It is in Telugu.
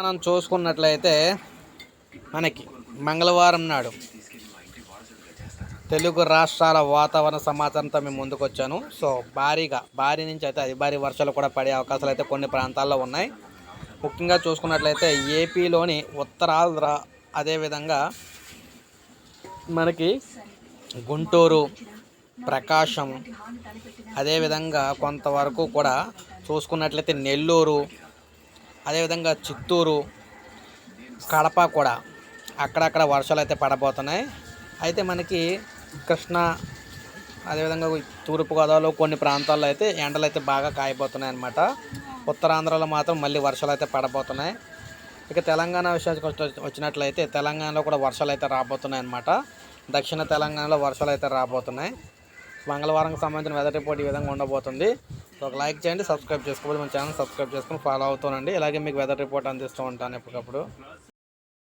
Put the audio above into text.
మనం చూసుకున్నట్లయితే మనకి మంగళవారం నాడు తెలుగు రాష్ట్రాల వాతావరణ సమాచారంతో మేము ముందుకు వచ్చాను సో భారీగా భారీ నుంచి అయితే అతి భారీ వర్షాలు కూడా పడే అవకాశాలు అయితే కొన్ని ప్రాంతాల్లో ఉన్నాయి. ముఖ్యంగా చూసుకున్నట్లయితే ఏపీలోని ఉత్తరాంధ్ర అదేవిధంగా మనకి గుంటూరు ప్రకాశం అదేవిధంగా కొంతవరకు కూడా చూసుకున్నట్లయితే నెల్లూరు అదేవిధంగా చిత్తూరు కడప కూడా అక్కడక్కడ వర్షాలు అయితే పడబోతున్నాయి. అయితే మనకి కృష్ణా అదేవిధంగా తూర్పుగోదావరిలో కొన్ని ప్రాంతాల్లో అయితే ఎండలు అయితే బాగా కాయబోతున్నాయి అన్నమాట. ఉత్తరాంధ్రలో మాత్రం మళ్ళీ వర్షాలు అయితే పడబోతున్నాయి. ఇక తెలంగాణ విషయానికి వచ్చినట్లయితే తెలంగాణలో కూడా వర్షాలు అయితే రాబోతున్నాయి అన్నమాట. దక్షిణ తెలంగాణలో వర్షాలు అయితే రాబోతున్నాయి. మంగళవారంకి సంబంధించిన వెదర్ రిపోర్ట్ ఈ విధంగా ఉండబోతుంది. సో ఒక లైక్ చేయండి సబ్స్క్రైబ్ చేసుకోవాలి. మన ఛానల్ సబ్స్క్రైబ్ చేసుకుని ఫాలో అవుతానండి. ఇలాగే మీకు వెదర్ రిపోర్ట్ అందిస్తూ ఉంటాను ఎప్పటికప్పుడు.